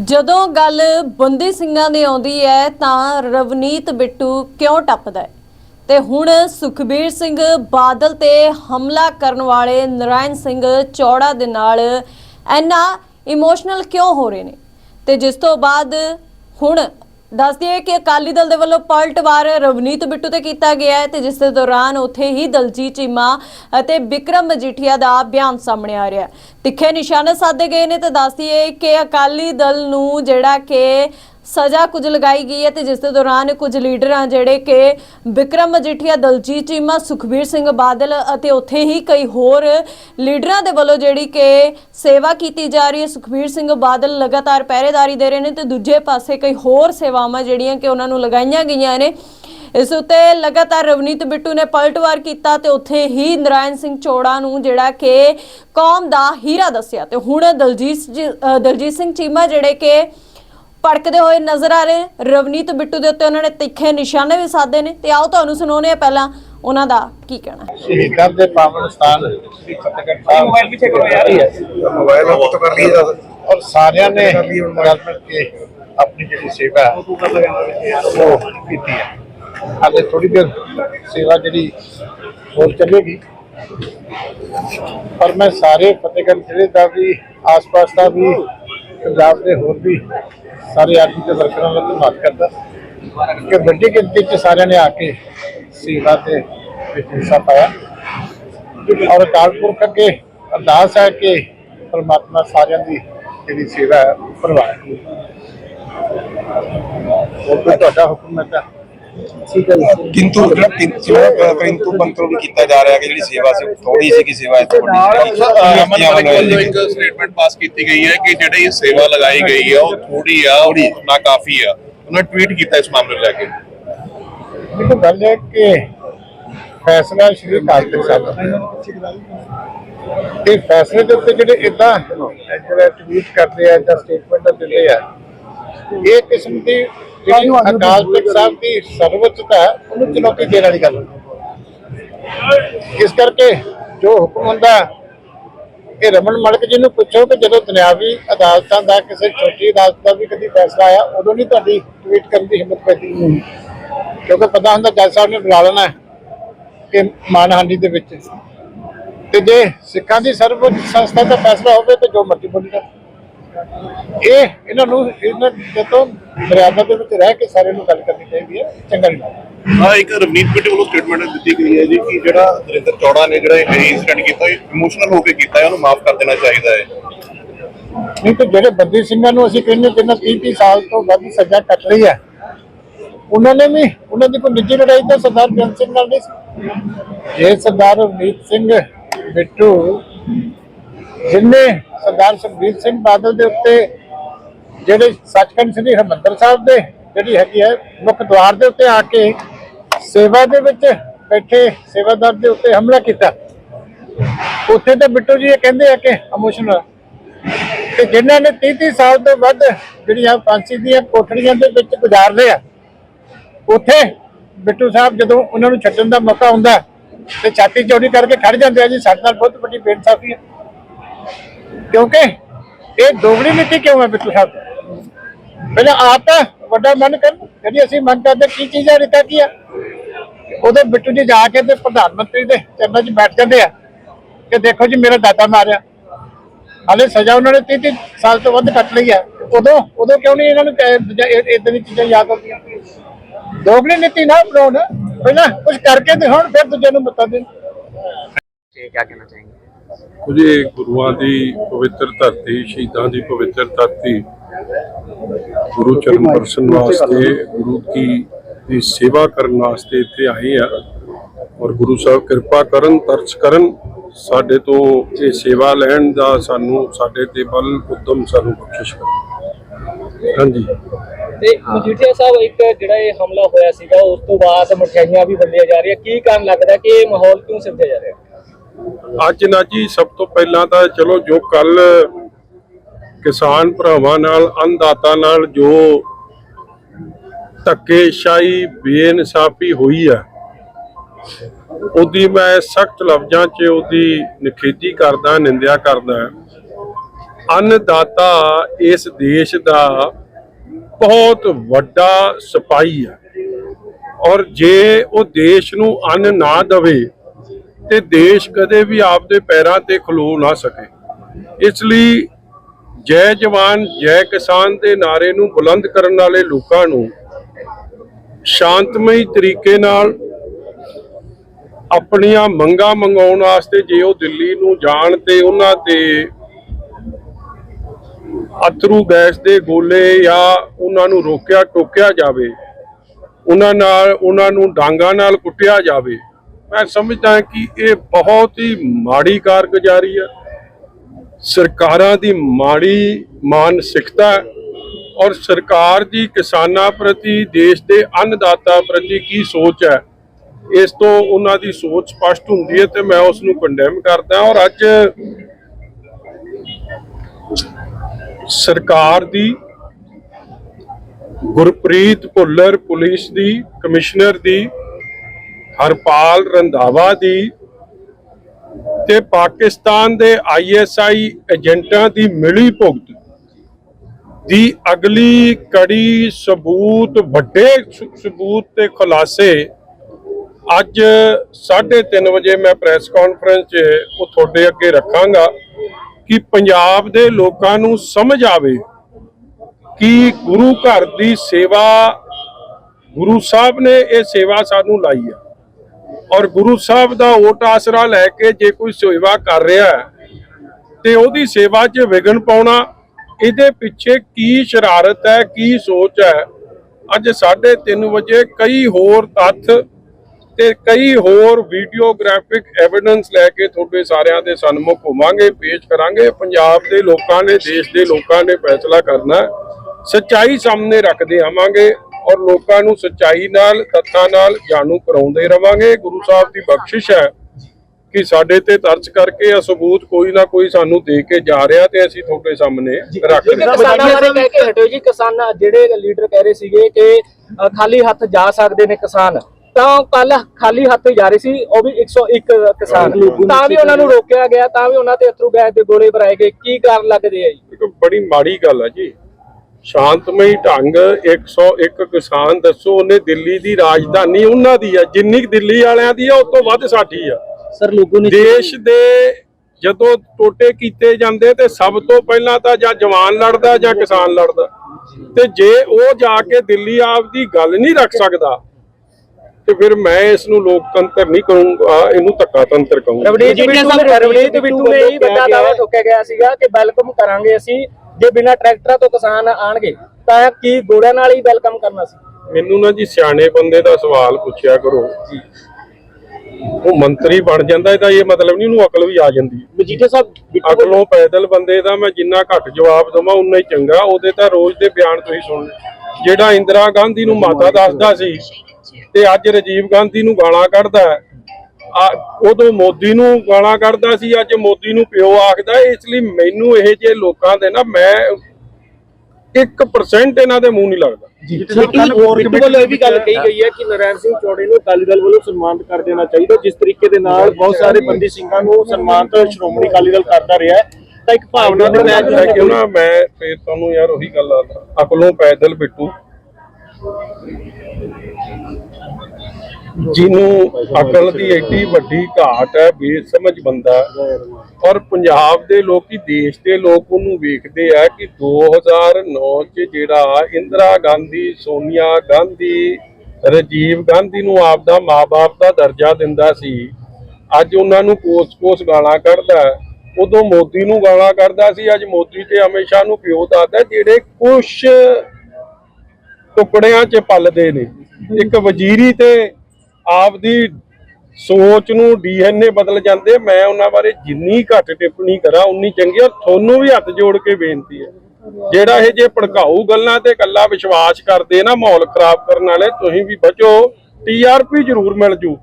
ਜਦੋਂ ਗੱਲ ਬੰਦੀ ਸਿੰਘਾਂ ਦੀ ਆਉਂਦੀ ਹੈ ਤਾਂ ਰਵਨੀਤ ਬਿੱਟੂ ਕਿਉਂ ਟੱਪਦਾ ਹੈ? ਤੇ ਹੁਣ ਸੁਖਬੀਰ ਸਿੰਘ ਬਾਦਲ ਤੇ ਹਮਲਾ ਕਰਨ ਵਾਲੇ ਨਰਾਇਣ ਸਿੰਘ ਚੌੜਾ ਦੇ ਨਾਲ ਇੰਨਾ ਇਮੋਸ਼ਨਲ ਕਿਉਂ ਹੋ ਰਹੇ ਨੇ? ਤੇ ਜਿਸ ਤੋਂ ਬਾਅਦ ਹੁਣ ਦੱਸ ਦਈਏ ਕਿ ਅਕਾਲੀ ਦਲ ਦੇ ਵੱਲੋਂ ਪਲਟਵਾਰ ਰਵਨੀਤ ਬਿੱਟੂ ਤੇ ਕੀਤਾ ਗਿਆ ਹੈ ਤੇ ਜਿਸ ਦੇ ਦੌਰਾਨ ਉੱਥੇ ਹੀ ਦਲਜੀਤ ਚੀਮਾ ਅਤੇ ਵਿਕਰਮ ਮਜੀਠੀਆ ਦਾ ਬਿਆਨ ਸਾਹਮਣੇ ਆ ਰਿਹਾ ਹੈ। ਤਿੱਖੇ ਨਿਸ਼ਾਨੇ ਸਾਧੇ ਗਏ ਨੇ ਤੇ ਦੱਸ ਦਈਏ ਕਿ ਅਕਾਲੀ ਦਲ ਨੂੰ ਜਿਹੜਾ ਕਿ ਸਜ਼ਾ ਕੁਝ ਲਗਾਈ ਗਈ ਹੈ ਤੇ ਜਿਸ ਦੇ ਦੌਰਾਨ ਕੁਝ ਲੀਡਰਾਂ ਜਿਹੜੇ ਕਿ ਵਿਕਰਮ ਮਜੀਠੀਆ, ਦਲਜੀਤ ਚੀਮਾ, ਸੁਖਬੀਰ ਸਿੰਘ ਬਾਦਲ ਅਤੇ ਉੱਥੇ ਹੀ ਕਈ ਹੋਰ ਲੀਡਰਾਂ ਦੇ ਵੱਲੋਂ ਜਿਹੜੀ ਕਿ ਸੇਵਾ ਕੀਤੀ ਜਾ ਰਹੀ ਹੈ, ਸੁਖਬੀਰ ਸਿੰਘ ਬਾਦਲ ਲਗਾਤਾਰ ਪਹਿਰੇਦਾਰੀ ਦੇ ਰਹੇ ਨੇ ਤੇ ਦੂਜੇ ਪਾਸੇ ਕਈ ਹੋਰ ਸੇਵਾਵਾਂ ਜਿਹੜੀਆਂ ਕਿ ਉਹਨਾਂ ਨੂੰ ਲਗਾਈਆਂ ਗਈਆਂ ਨੇ। ਇਸ ਉੱਤੇ ਲਗਾਤਾਰ ਰਵਨੀਤ ਬਿੱਟੂ ਨੇ ਪਲਟਵਾਰ ਕੀਤਾ ਤੇ ਉੱਥੇ ਹੀ ਨਰਾਇਣ ਸਿੰਘ ਚੋੜਾ ਨੂੰ ਜਿਹੜਾ ਕਿ ਕੌਮ ਦਾ ਹੀਰਾ ਦੱਸਿਆ। ਤੇ ਹੁਣ ਦਲਜੀਤ ਜੀ- ਦਲਜੀਤ ਸਿੰਘ ਚੀਮਾ ਜਿਹੜੇ ਕਿ ਭੜਕਦੇ ਹੋਏ ਨਜ਼ਰ ਆ ਰਹੇ ਰਵਨੀਤ ਬਿੱਟੂ ਦੇ ਉੱਤੇ ਉਹਨਾਂ ਨੇ ਤਿੱਖੇ ਨਿਸ਼ਾਨੇ ਵੀ ਸਾਧੇ ਨੇ। ਤੇ ਆਓ ਤੁਹਾਨੂੰ ਸੁਣਾਉਂਦੇ ਆ ਪਹਿਲਾਂ ਉਹਨਾਂ ਦਾ ਕੀ ਕਹਿਣਾ ਹੈ। ਸ਼ਹੀਦਾਂ ਦੇ ਪਾਵਨ ਸਥਾਨ ਸ੍ਰੀ ਫਤਿਹਗੜ੍ਹ ਸਾਹਿਬ। ਮੋਬਾਈਲ ਪਿੱਛੇ ਕਰੋ ਯਾਰ ਮੋਬਾਈਲ ਉਹ ਤਾਂ ਕਰ ਲਈਏ। ਔਰ ਸਾਰਿਆਂ ਨੇ ਰਲ ਮਿਲ ਕੇ ਆਪਣੀ ਜਿਹੜੀ ਸੇਵਾ ਉਹ ਕੀਤੀ ਹੈ। ਹਾਲੇ ਥੋੜੀ ਦੇਰ ਸੇਵਾ ਜਿਹੜੀ ਹੋਰ ਚੱਲੇਗੀ। ਪਰ ਮੈਂ ਸਾਰੇ ਫਤਿਹਗੜ੍ਹ ਜ਼ਿਲ੍ਹੇ ਦਾ ਵੀ ਆਸ-ਪਾਸ ਦਾ ਵੀ ਪੰਜਾਬ ਦੇ ਹੋਰ ਵੀ ਸਾਰੇ ਆਰਮੀ ਦੇ ਵਰਕਰਾਂ ਦਾ ਧੰਨਵਾਦ ਕਰਦਾ ਕਿ ਵੱਡੀ ਗਿਣਤੀ 'ਚ ਸਾਰਿਆਂ ਨੇ ਆ ਕੇ ਸੇਵਾ 'ਤੇ ਵਿੱਚ ਹਿੱਸਾ ਪਾਇਆ। ਔਰ ਅਕਾਲ ਪੁਰਖ ਅੱਗੇ ਅਰਦਾਸ ਹੈ ਕਿ ਪਰਮਾਤਮਾ ਸਾਰਿਆਂ ਦੀ ਜਿਹੜੀ ਸੇਵਾ ਹੈ, ਉਹ ਪ੍ਰਵਾਨ ਹੋਰ ਕੋਈ ਤੁਹਾਡਾ ਹੁਕਮ ਹੈ ਤਾਂ ਕਿੰਤੂ ਜਿਹੜਾ ਕਿੰਤੂ ਕਿੰਤੂ ਬੰਤੂ ਵੀ ਕੀਤਾ ਜਾ ਰਿਹਾ ਕਿ ਜਿਹੜੀ ਸੇਵਾ ਸੀ ਥੋੜੀ ਸੀ ਕਿ ਸੇਵਾ ਇਸ ਤੋਂ ਵੱਡੀ ਵੱਲੋਂ ਇੱਕ ਸਟੇਟਮੈਂਟ ਪਾਸ ਕੀਤੀ ਗਈ ਹੈ ਕਿ ਜਿਹੜੀ ਇਹ ਸੇਵਾ ਲਗਾਈ ਗਈ ਹੈ ਉਹ ਥੋੜੀ ਆ ਉਹ ਨਾ ਕਾਫੀ ਆ। ਉਹਨਾਂ ਟਵੀਟ ਕੀਤਾ ਇਸ ਮਾਮਲੇ ਨੂੰ ਲੈ ਕੇ। ਦੇਖੋ ਗੱਲ ਹੈ ਕਿ ਫੈਸਲਾ ਸ਼੍ਰੀ ਤਖਤ ਸਾਹਿਬ ਦਾ। ਹੈ। ਤੇ ਫੈਸਲੇ ਦੇ ਉੱਤੇ ਜਿਹੜੇ ਇਦਾਂ ਜਿਹੜਾ ਟਵੀਟ ਕਰਦੇ ਆ ਜਾਂ ਸਟੇਟਮੈਂਟ ਦਿੰਦੇ ਆ ਇਹ ਕਿਸਮ ਦੀ ਜਿਹੜੀ ਅਕਾਲ ਤਖਤ ਸਾਹਿਬ ਦੀ ਸਰਵਉੱਚਤਾ ਹੈ, ਉਹਨੂੰ ਚੁਣੌਤੀ ਦੇਣ ਵਾਲੀ ਗੱਲ ਹੈ। ਇਸ ਕਰਕੇ ਜੋ ਹੁਕਮ ਹੁੰਦਾ ਹੈ, ਇਹ ਰਮਨ ਮਲਕ ਜੀ ਨੂੰ ਪੁੱਛੋ ਕਿ ਜਦੋਂ ਦੁਨਿਆਵੀ ਅਦਾਲਤਾਂ ਦਾ ਕਿਸੇ ਛੋਟੀ ਅਦਾਲਤ ਦਾ ਵੀ ਕਦੀ ਫੈਸਲਾ ਆਇਆ ਉਦੋਂ ਨਹੀਂ ਤੁਹਾਡੀ ਟਵੀਟ ਕਰਨ ਦੀ ਹਿੰਮਤ ਪੈਂਦੀ? ਕਿਉਂਕਿ ਪਤਾ ਹੁੰਦਾ ਜੱਜ ਸਾਹਿਬ ਨੇ ਬੁਲਾ ਲੈਣਾ ਹੈ ਕਿ ਮਾਨਹਾਨੀ ਦੇ ਵਿੱਚ। ਤੇ ਜੇ ਸਿੱਖਾਂ ਦੀ ਸਰਵਉੱਚ ਸੰਸਥਾ ਦਾ ਫੈਸਲਾ ਹੋਵੇ ਤੇ ਜੋ ਮਰਜ਼ੀ ਬੋਲੀ ਜਾ ਇਹ ਇਹਨਾਂ ਨੂੰ ਇਹਨਾਂ ਜਦੋਂ ਮਰਿਆਦਾ ਦੇ ਵਿੱਚ ਰਹਿ ਕੇ ਸਾਰਿਆਂ ਨੂੰ ਗੱਲ ਕਰਨੀ ਚਾਹੀਦੀ ਹੈ ਚੰਗਾ ਨਹੀਂ ਲੱਗਦਾ। ਹਾਂ ਇੱਕ ਰਵਨੀਤ ਬਿੱਟੂ ਵੱਲੋਂ ਸਟੇਟਮੈਂਟ ਦਿੱਤੀ ਗਈ ਹੈ ਜੀ ਕਿ ਜਿਹੜਾ ਨਰਿੰਦਰ ਚੌੜਾ ਨੇ ਜਿਹੜਾ ਇਹ ਇਨਸੀਡੈਂਟ ਕੀਤਾ ਇਮੋਸ਼ਨਲ ਹੋ ਕੇ ਕੀਤਾ ਹੈ ਉਹਨੂੰ ਮਾਫ ਕਰ ਦੇਣਾ ਚਾਹੀਦਾ ਹੈ। ਨਹੀਂ ਤੇ ਜਿਹੜੇ ਬੰਦੀ ਸਿੰਘਾਂ ਨੂੰ ਅਸੀਂ ਕਹਿੰਦੇ ਜਿਹਨਾਂ 30 30 ਸਾਲ ਤੋਂ ਵੱਧ ਸਜ਼ਾ ਕੱਟ ਲਈ ਹੈ ਉਹਨਾਂ ਨੇ ਵੀ ਉਹਨਾਂ ਦੀ ਕੋਈ ਨਿੱਜੀ ਲੜਾਈ ਤਾਂ ਸਰਦਾਰ ਬੇਅੰਤ ਸਿੰਘ ਨਾਲ ਨਹੀਂ ਸੀ। ਇਹ ਸਰਦਾਰ ਰਵਨੀਤ ਸਿੰਘ ਬਿੱਟੂ ਜਿਨਨੇ ਸਰਦਾਰ ਸੁਖਬੀਰ ਸਿੰਘ ਬਾਦਲ ਦੇ ਉੱਤੇ, ਜਿਹੜੇ ਸੱਚਖੰਡ ਸ੍ਰੀ ਹਰਿਮੰਦਰ ਸਾਹਿਬ ਦੇ, ਜਿਹੜੀ ਹੈਗੀ ਹੈ ਮੁੱਖ ਦੁਆਰ ਦੇ ਉੱਤੇ ਆ ਕੇ ਸੇਵਾ ਦੇ ਵਿੱਚ ਬੈਠੇ ਸੇਵਾਦਾਰ ਦੇ ਉੱਤੇ ਹਮਲਾ ਕੀਤਾ। ਉੱਥੇ ਤੇ ਬਿੱਟੂ ਜੀ ਇਹ ਕਹਿੰਦੇ ਆ ਕਿ ਇਮੋਸ਼ਨਲ ਤੇ ਜਿਨ੍ਹਾਂ ਨੇ 30 30 ਸਾਲ ਤੋਂ ਵੱਧ ਜਿਹੜੀਆਂ ਫਾਂਸੀ ਦੀਆਂ ਕੋਠੜੀਆਂ ਦੇ ਵਿੱਚ ਗੁਜ਼ਾਰਦੇ ਆ, ਉੱਥੇ ਬਿੱਟੂ ਸਾਹਿਬ ਜਦੋਂ ਉਹਨਾਂ ਨੂੰ ਛੱਡਣ ਦਾ ਮੌਕਾ ਹੁੰਦਾ, ਤੇ ਛਾਤੀ ਚੌੜੀ ਕਰਕੇ ਖੜ ਜਾਂਦੇ ਆ ਜੀ, ਸਾਡੇ ਨਾਲ ਬਹੁਤ ਵੱਡੀ ਬੇਇਨਸਾਫੀ ਹੈ। ਕਿਉਂਕਿ ਇਹ ਦੋਗਲੀ ਮਿੱਟੀ ਕਿਉਂ ਹੈ ਬਿੱਟੂ ਸਾਹਿਬ? ਪਹਿਲਾਂ ਆਪ ਤਾਂ ਵੱਡਾ ਮਨ ਕਰਨ ਜਿਹੜੀ ਅਸੀਂ ਮੰਗ ਕਰਦੇ ਕੀ ਚੀਜ਼ਾਂ ਰਿਤਾ ਕੀ ਆ ਉਦੋਂ ਬਿੱਟੂ ਜੀ ਜਾ ਕੇ ਤੇ ਪ੍ਰਧਾਨ ਮੰਤਰੀ ਦੇ ਚਰਨਾਂ 'ਚ ਬੈਠ ਜਾਂਦੇ ਆ ਕਿ ਦੇਖੋ ਜੀ ਮੇਰਾ ਦਾਤਾ ਮਾਰਿਆ। ਹਾਲੇ ਸਜ਼ਾ ਉਹਨਾਂ ਨੇ 30 ਸਾਲ ਤੋਂ ਵੱਧ ਕੱਟ ਲਈ ਆ ਉਦੋਂ ਉਦੋਂ ਕਿਉਂ ਨਹੀਂ ਇਹਨਾਂ ਨੂੰ ਇਦਾਂ ਦੀਆਂ ਚੀਜ਼ਾਂ ਯਾਦ ਆਉਂਦੀਆਂ? ਦੋਗਲੀ ਨੀਤੀ ਨਾ ਬਣਾਉਣ, ਪਹਿਲਾਂ ਕੁਝ ਕਰਕੇ ਦਿਖਾਉਣ ਫਿਰ ਦੂਜੇ ਨੂੰ ਮਤਾਂ ਦੇਣ। ਠੀਕ ਆ ਕਹਿਣਾ ਚਾਹੀਏ ਕੁਝ ਗੁਰੂਆਂ ਦੀ ਪਵਿੱਤਰ ਧਰਤੀ, ਸ਼ਹੀਦਾਂ ਦੀ ਪਵਿੱਤਰ ਧਰਤੀ, ਗੁਰੂ ਚਰਨ ਦਰਸ਼ਨ ਵਾਸਤੇ, ਗੁਰੂ ਕੀ ਦੀ ਸੇਵਾ ਕਰਨ ਵਾਸਤੇ ਇੱਥੇ ਆਏ ਆ। ਔਰ ਗੁਰੂ ਸਾਹਿਬ ਕਿਰਪਾ ਕਰਨ, ਤਰਸ ਕਰਨ, ਸਾਡੇ ਤੋਂ ਇਹ ਸੇਵਾ ਲੈਣ ਦਾ ਸਾਨੂੰ, ਸਾਡੇ ਤੇ ਬਲ, ਉਦਮ ਸਾਨੂੰ ਬਖਸ਼ਿਸ਼ ਕਰਨ। ਹਾਂਜੀ। ਤੇ ਮਜੀਠੀਆ ਸਾਹਿਬ, ਇੱਕ ਜਿਹੜਾ ਇਹ ਹਮਲਾ ਹੋਇਆ ਸੀਗਾ, ਉਸ ਤੋਂ ਬਾਅਦ ਮਠਿਆਈਆਂ ਵੀ ਵੰਡੀਆਂ ਜਾ ਰਹੀਆਂ। ਕੀ ਕਾਰਨ ਲੱਗਦਾ ਕਿ ਇਹ ਮਾਹੌਲ ਕਿਉਂ ਸਿਰਜਿਆ ਜਾ ਰਿਹਾ? ਅੱਜ ਨਾ ਜੀ, ਸਭ ਤੋਂ ਪਹਿਲਾਂ ਤਾਂ ਚਲੋ ਜੋ ਕੱਲ ਕਿਸਾਨ ਭਰਾਵਾਂ ਨਾਲ, ਅੰਨਦਾਤਾ ਨਾਲ ਜੋ ਧੱਕੇਸ਼ਾਹੀ, ਬੇਇਨਸਾਫੀ ਹੋਈ ਆ, ਉਹਦੀ ਮੈਂ ਸਖਤ ਲਫ਼ਜ਼ਾਂ 'ਚ ਉਹਦੀ ਨਿਖੇਧੀ ਕਰਦਾ, ਨਿੰਦਿਆ ਕਰਦਾ ਅੰਨਦਾਤਾ ਇਸ ਦੇਸ਼ ਦਾ ਬਹੁਤ ਵੱਡਾ ਸਿਪਾਹੀ ਹੈ ਔਰ ਜੇ ਉਹ ਦੇਸ਼ ਨੂੰ ਅੰਨ ਨਾ ਦਵੇ ਤੇ ਦੇਸ਼ ਕਦੇ ਵੀ ਆਪਦੇ ਪੈਰਾਂ ਤੇ ਖਲੋ ਨਾ ਸਕੇ। ਇਸ ਲਈ ਜੈ ਜਵਾਨ, ਜੈ ਕਿਸਾਨ ਦੇ ਨਾਰੇ ਨੂੰ ਬੁਲੰਦ ਕਰਨ ਵਾਲੇ ਲੋਕਾਂ ਨੂੰ ਸ਼ਾਂਤਮਈ ਤਰੀਕੇ ਨਾਲ ਆਪਣੀਆਂ ਮੰਗਾਂ ਮੰਗਾਉਣ ਵਾਸਤੇ ਜੇ ਉਹ ਦਿੱਲੀ ਨੂੰ ਜਾਣ ਤੇ ਉਹਨਾਂ ਤੇ ਅਥਰੂ ਗੈਸ ਦੇ ਗੋਲੇ ਜਾਂ ਉਹਨਾਂ ਨੂੰ ਰੋਕਿਆ ਟੋਕਿਆ ਜਾਵੇ, ਉਹਨਾਂ ਨਾਲ, ਉਹਨਾਂ ਨੂੰ ਡਾਂਗਾ ਨਾਲ ਕੁੱਟਿਆ ਜਾਵੇ ਮੈਂ ਸਮਝਦਾ ਕਿ ਇਹ ਬਹੁਤ ਹੀ ਮਾੜੀ ਕਾਰਗੁਜ਼ਾਰੀ ਹੈ ਸਰਕਾਰਾਂ ਦੀ ਮਾੜੀ ਮਾਨਸਿਕਤਾ ਹੈ ਔਰ ਸਰਕਾਰ ਦੀ ਕਿਸਾਨਾਂ ਪ੍ਰਤੀ, ਦੇਸ਼ ਦੇ ਅੰਨਦਾਤਾ ਪ੍ਰਤੀ ਕੀ ਸੋਚ ਹੈ? ਇਸ ਤੋਂ ਉਹਨਾਂ ਦੀ ਸੋਚ ਸਪਸ਼ਟ ਹੁੰਦੀ ਹੈ ਤੇ ਮੈਂ ਉਸ ਨੂੰ ਕੰਡੈਮ ਕਰਦਾ ਔਰ ਅੱਜ ਸਰਕਾਰ ਦੀ, ਗੁਰਪ੍ਰੀਤ ਭੁੱਲਰ ਪੁਲਿਸ ਦੀ, ਕਮਿਸ਼ਨਰ ਦੀ ਹਰਪਾਲ ਰੰਧਾਵਾ ਦੀ ਤੇ ਪਾਕਿਸਤਾਨ ਦੇ ਆਈਐਸਆਈ ਏਜੰਟਾਂ ਦੀ ਮਿਲੀ ਭੁਗਤ ਦੀ ਅਗਲੀ ਕੜੀ ਸਬੂਤ, ਵੱਡੇ ਸਬੂਤ ਤੇ ਖੁਲਾਸੇ ਅੱਜ 3:30 ਵਜੇ ਮੈਂ ਪ੍ਰੈਸ ਕਾਨਫਰੰਸ 'ਚ ਉਹ ਤੁਹਾਡੇ ਅੱਗੇ ਰੱਖਾਂਗਾ ਕਿ ਪੰਜਾਬ ਦੇ ਲੋਕਾਂ ਨੂੰ ਸਮਝ ਆਵੇ ਕਿ ਗੁਰੂ ਘਰ ਦੀ ਸੇਵਾ, ਗੁਰੂ ਸਾਹਿਬ ਨੇ ਇਹ ਸੇਵਾ ਸਾਨੂੰ ਲਾਈ ਹੈ ਔਰ ਗੁਰੂ ਸਾਹਿਬ ਦਾ ਓਟ ਆਸਰਾ ਲੈ ਕੇ ਜੇ ਕੋਈ ਸੇਵਾ ਕਰ ਰਿਹਾ ਹੈ, ਤੇ ਉਹਦੀ ਸੇਵਾ 'ਚ ਵਿਗਨ ਪਾਉਣਾ, ਇਹਦੇ ਪਿੱਛੇ ਕੀ ਸ਼ਰਾਰਤ ਹੈ, ਕੀ ਸੋਚ ਹੈ? ਅੱਜ 3:30 ਵਜੇ ਕਈ ਹੋਰ ਤੱਥ ਤੇ ਕਈ ਹੋਰ ਵੀਡੀਓਗ੍ਰਾਫਿਕ ਐਵੀਡੈਂਸ ਲੈ ਕੇ ਤੁਹਾਡੇ ਸਾਰਿਆਂ ਦੇ ਸਨਮੁਖ ਹੋਵਾਂਗੇ, ਪੇਸ਼ ਕਰਾਂਗੇ। ਪੰਜਾਬ ਦੇ ਲੋਕਾਂ ਨੇ, ਦੇਸ਼ ਦੇ ਲੋਕਾਂ ਨੇ ਫੈਸਲਾ ਕਰਨਾ ਸੱਚਾਈ ਸਾਹਮਣੇ ਰੱਖਦੇ ਆਵਾਂਗੇ। ਔਰ ਲੋਕਾਂ ਨੂੰ ਸੱਚਾਈ ਨਾਲ ਤੱਥਾਂ ਨਾਲ ਜਾਣੂ ਕਰਾਉਂਦੇ ਰਵਾਂਗੇ। ਗੁਰੂ ਸਾਹਿਬ ਦੀ ਬਖਸ਼ਿਸ਼ ਹੈ ਕਿ ਸਾਡੇ ਤੇ ਤਰਸ ਕਰਕੇ ਇਹ ਸਬੂਤ ਕੋਈ ਨਾ ਕੋਈ ਸਾਨੂੰ ਦੇ ਕੇ ਜਾ ਰਿਹਾ ਤੇ ਅਸੀਂ ਤੁਹਾਡੇ ਸਾਹਮਣੇ ਰੱਖ ਰਹੇ ਹਾਂ। ਕਿਸਾਨਾਂ ਬਾਰੇ ਕਹਿ ਕੇ ਹਟਿਓ ਜੀ ਕਿਸਾਨ ਜਿਹੜੇ ਲੀਡਰ ਕਹਿ ਰਹੇ ਸੀਗੇ ਕਿ ਖਾਲੀ ਹੱਥ ਜਾ ਸਕਦੇ ਨੇ ਕਿਸਾਨ। ਤਾਂ ਕੱਲ ਖਾਲੀ ਹੱਥ ਜਾ ਰਹੇ ਸੀ ਉਹ ਵੀ 101 ਕਿਸਾਨ। ਤਾਂ ਵੀ ਉਹਨਾਂ ਨੂੰ ਰੋਕਿਆ ਗਿਆ ਤਾਂ ਵੀ ਉਹਨਾਂ ਤੇ ਅਥਰੂ ਗੈਸ ਦੇ ਗੋਲੇ ਭਰਾਏ ਗਏ। ਕੀ ਕਾਰਨ ਲੱਗਦੇ ਆ ਜੀ? ਬੜੀ ਮਾੜੀ ਗੱਲ ਹੈ ਜੀ। ਸ਼ਾਂਤਮਈ ਢੰਗ 101 ਕਿਸਾਨ ਦੱਸੋ ਉਹਨੇ ਦਿੱਲੀ ਦੀ ਰਾਜਧਾਨੀ ਉਹਨਾਂ ਦੀ ਆ ਜਿੰਨੀ ਦਿੱਲੀ ਵਾਲਿਆਂ ਦੀ ਆ ਉਸ ਤੋਂ ਵੱਧ ਸਾਡੀ ਆ। ਸਰ ਲੋਗੋ ਦੇਸ਼ ਦੇ ਜਦੋਂ ਟੋਟੇ ਕੀਤੇ ਜਾਂਦੇ ਤੇ ਸਭ ਤੋਂ ਪਹਿਲਾਂ ਤਾਂ ਜਾਂ ਜਵਾਨ ਲੜਦਾ ਜਾਂ ਕਿਸਾਨ ਲੜਦਾ। ਤੇ ਜੇ ਉਹ ਜਾ ਕੇ ਦਿੱਲੀ ਆਪਦੀ ਗੱਲ ਨਹੀਂ ਰੱਖ ਸਕਦਾ ਤੇ ਫਿਰ ਮੈਂ ਇਸ ਨੂੰ ਲੋਕਤੰਤਰ ਨਹੀਂ ਕਹੂੰਗਾ ਇਹਨੂੰ ਧੱਕਾ ਤੰਤਰ ਕਹੂੰਗਾ ਰਵਨੀਤ ਬਿੱਟੂ ਰਵਨੀਤ ਬਿੱਟੂ ਨੇ ਹੀ ਵੱਡਾ ਦਾਅਵਾ ਠੋਕਿਆ ਗਿਆ ਸੀਗਾ ਕਿ ਵੈਲਕਮ ਕਰਾਂਗੇ ਅਸੀਂ। ਜੇ ਬਿਨਾਂ ਟਰੈਕਟਰਾਂ ਤੋਂ ਕਿਸਾਨ ਆਣਗੇ ਤਾਂ ਕੀ ਗੋੜਿਆਂ ਨਾਲ ਹੀ ਵੈਲਕਮ ਕਰਨਾ ਸੀ? ਮੈਨੂੰ ਨਾ ਜੀ ਸਿਆਣੇ ਬੰਦੇ ਦਾ ਸਵਾਲ ਪੁੱਛਿਆ ਕਰੋ। ਉਹ ਮੰਤਰੀ ਬਣ ਜਾਂਦਾ ਇਹਦਾ ਇਹ ਮਤਲਬ ਨਹੀਂ ਉਹਨੂੰ ਅਕਲ ਵੀ ਆ ਜਾਂਦੀ। ਮਜੀਠੇ ਸਾਹਿਬ ਅਕਲੋਂ ਪੈਦਲ ਬੰਦੇ ਦਾ ਮੈਂ ਜਿੰਨਾ ਘੱਟ ਜਵਾਬ ਦਵਾਂ ਉਨਾ ਹੀ ਚੰਗਾ। ਉਹਦੇ ਤਾਂ ਰੋਜ਼ ਦੇ ਬਿਆਨ ਤੁਸੀਂ ਸੁਣ। ਜਿਹੜਾ ਇੰਦਰਾ ਗਾਂਧੀ ਨੂੰ ਮਾਤਾ ਦੱਸਦਾ ਸੀ ਤੇ ਅੱਜ ਰਾਜੀਵ ਗਾਂਧੀ ਨੂੰ ਗਾਲਾਂ ਕੱਢਦਾ ਉਦੋਂ ਮੋਦੀ ਨੂੰ ਗਾਲਾਂ ਕੱਢਦਾ ਸੀ ਅੱਜ ਮੋਦੀ ਨੂੰ ਪਿਓ ਆਖਦਾ। ਇਸ ਲਈ ਮੈਨੂੰ ਇਹ ਜੇ ਲੋਕਾਂ ਦੇ ਨਾ ਮੈਂ 1% ਇਹਨਾਂ ਦੇ ਮੂੰਹ ਨਹੀਂ ਲੱਗਦਾ। ਬਿੱਟੂ ਵੱਲੋਂ ਇਹ ਵੀ ਗੱਲ ਕਹੀ ਗਈ ਹੈ ਕਿ ਨਰੈਣ ਸਿੰਘ ਚੌੜੇ ਨੂੰ ਅਕਾਲੀ ਦਲ ਵੱਲੋਂ ਸਨਮਾਨਿਤ ਕਰ ਦੇਣਾ ਚਾਹੀਦਾ ਜਿਸ ਤਰੀਕੇ ਦੇ ਨਾਲ ਬਹੁਤ ਸਾਰੇ ਬੰਦੀ ਸਿੰਘਾਂ ਨੂੰ ਸਨਮਾਨਿਤ ਸ਼੍ਰੋਮਣੀ ਅਕਾਲੀ ਦਲ ਕਰਦਾ ਰਿਹਾ ਹੈ। ਤਾਂ ਇੱਕ ਭਾਵਨਾ ਦੇ ਮੈਂ ਮੈਚ ਕਿਉਂ ਨਾ ਮੈਂ ਫੇਰ ਤੁਹਾਨੂੰ ਯਾਰ ਉਹੀ ਗੱਲ ਅਕਲੋਂ ਪੈਦਲ ਬਿੱਟੂ। ਜਿਹਨੂੰ ਅਕਲ ਦੀ ਐਡੀ ਵੱਡੀ ਘਾਟ ਹੈ, ਬੇਸਮਝ ਬੰਦਾ ਔਰ ਪੰਜਾਬ ਦੇ ਲੋਕੀ ਦੇਸ਼ ਦੇ ਲੋਕ ਉਹਨੂੰ ਵੇਖਦੇ ਆ ਕਿ 2009 ਚ ਜਿਹੜਾ ਇੰਦਰਾ ਗਾਂਧੀ, ਸੋਨੀਆ ਗਾਂਧੀ, ਰਾਜੀਵ ਗਾਂਧੀ ਨੂੰ ਆਪਦਾ ਮਾਪੇ ਦਾ ਦਰਜਾ ਦਿੰਦਾ ਸੀ, ਅੱਜ ਉਹਨਾਂ ਨੂੰ ਕੋਸ-ਕੋਸ ਗਾਲਾਂ ਕੱਢਦਾ ਉਦੋਂ ਮੋਦੀ ਨੂੰ ਗਾਲਾਂ ਕੱਢਦਾ ਸੀ, ਅੱਜ ਮੋਦੀ ਤੇ ਹਮੇਸ਼ਾ ਨੂੰ ਪਿਓ ਦੱਸਦਾ ਜਿਹੜੇ ਕੁਛ ਟੁਕੜਿਆਂ 'ਚ ਪਲਦੇ ਨੇ। ਇੱਕ ਵਜ਼ੀਰੀ ਤੇ ਆਪਦੀ ਸੋਚ ਨੂੰ ਡੀਐਨਏ ਬਦਲ ਜਾਂਦੇ, ਮੈਂ ਉਹਨਾਂ ਬਾਰੇ ਜਿੰਨੀ ਘੱਟ ਟਿੱਪਣੀ ਕਰਾਂ, ਉਨੀ ਚੰਗੀ ਔਰ ਤੁਹਾਨੂੰ ਵੀ ਹੱਥ ਜੋੜ ਕੇ ਬੇਨਤੀ ਹੈ। ਜਿਹੜਾ ਇਹ ਜੇ ਭੜਕਾਊ ਗੱਲਾਂ ਤੇ ਕੱਲਾ ਵਿਸ਼ਵਾਸ ਕਰਦੇ ਨਾ, ਮਾਹੌਲ ਖਰਾਬ ਕਰਨ ਵਾਲੇ, ਤੁਸੀਂ ਵੀ ਬਚੋ। ਟੀਆਰਪੀ ਜ਼ਰੂਰ ਮਿਲ ਜੂ।